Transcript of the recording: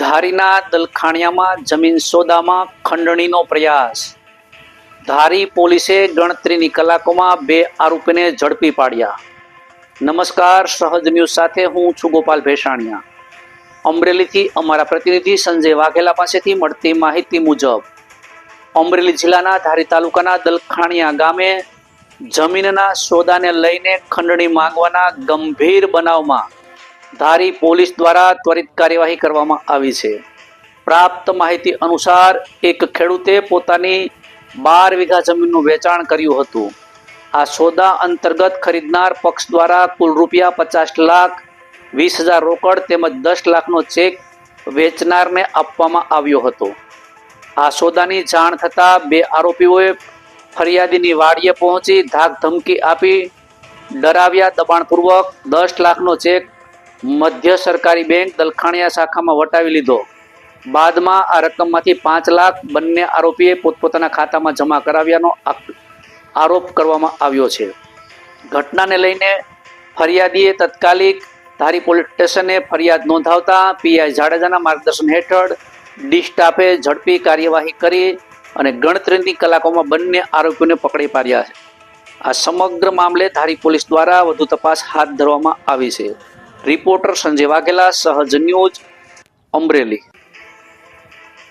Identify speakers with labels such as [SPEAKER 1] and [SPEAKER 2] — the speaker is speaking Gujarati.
[SPEAKER 1] ધારીના દલખાણિયામાં જમીન સોદામાં ખંડણીનો પ્રયાસ. ધારી પોલીસે ગણતરીની કલાકોમાં બે આરોપીને ઝડપી પાડ્યા. નમસ્કાર, સહજ ન્યૂઝ સાથે હું છું ગોપાલ ભેસાણિયા. અમરેલીથી અમારા પ્રતિનિધિ સંજય વાઘેલા પાસેથી મળતી માહિતી મુજબ, અમરેલી જિલ્લાના ધારી તાલુકાના દલખાણિયા ગામે જમીનના સોદાને લઈને ખંડણી માંગવાના ગંભીર બનાવમાં ધારી પોલીસ દ્વારા ત્વરિત કાર્યવાહી કરવામાં આવી છે. પ્રાપ્ત માહિતી અનુસાર, એક ખેડૂતે પોતાની બાર વીઘા જમીનનું વેચાણ કર્યું હતું. આ સોદા અંતર્ગત ખરીદનાર પક્ષ દ્વારા કુલ રૂપિયા પચાસ લાખ વીસ હજાર રોકડ તેમજ દસ લાખનો ચેક વેચનારને આપવામાં આવ્યો હતો. આ સોદાની જાણ થતાં બે આરોપીઓએ ફરિયાદીની વાડીએ પહોંચી ધાક ધમકી આપી ડરાવ્યા દબાણપૂર્વક દસ લાખનો ચેક મધ્ય સરકારી બેંક દલખાણિયા શાખામાં વટાવી લીધો. બાદમાં આ રકમમાંથી પાંચ લાખ બંને આરોપીએ પોતપોતાના ખાતામાં જમા કરાવ્યાનો આરોપ કરવામાં આવ્યો છે. ઘટનાને લઈને ફરિયાદીએ તત્કાલિક ધારી પોલીસ સ્ટેશને ફરિયાદ નોંધાવતા પીઆઈ જાડેજાના માર્ગદર્શન હેઠળ ડી સ્ટાફે ઝડપી કાર્યવાહી કરી અને ગણતરીની કલાકોમાં બંને આરોપીઓને પકડી પાડ્યા. છે આ સમગ્ર મામલે ધારી પોલીસ દ્વારા વધુ તપાસ હાથ ધરવામાં આવી છે. રિપોર્ટર સંજય વાઘેલા સહજ ન્યૂઝ અમરેલી.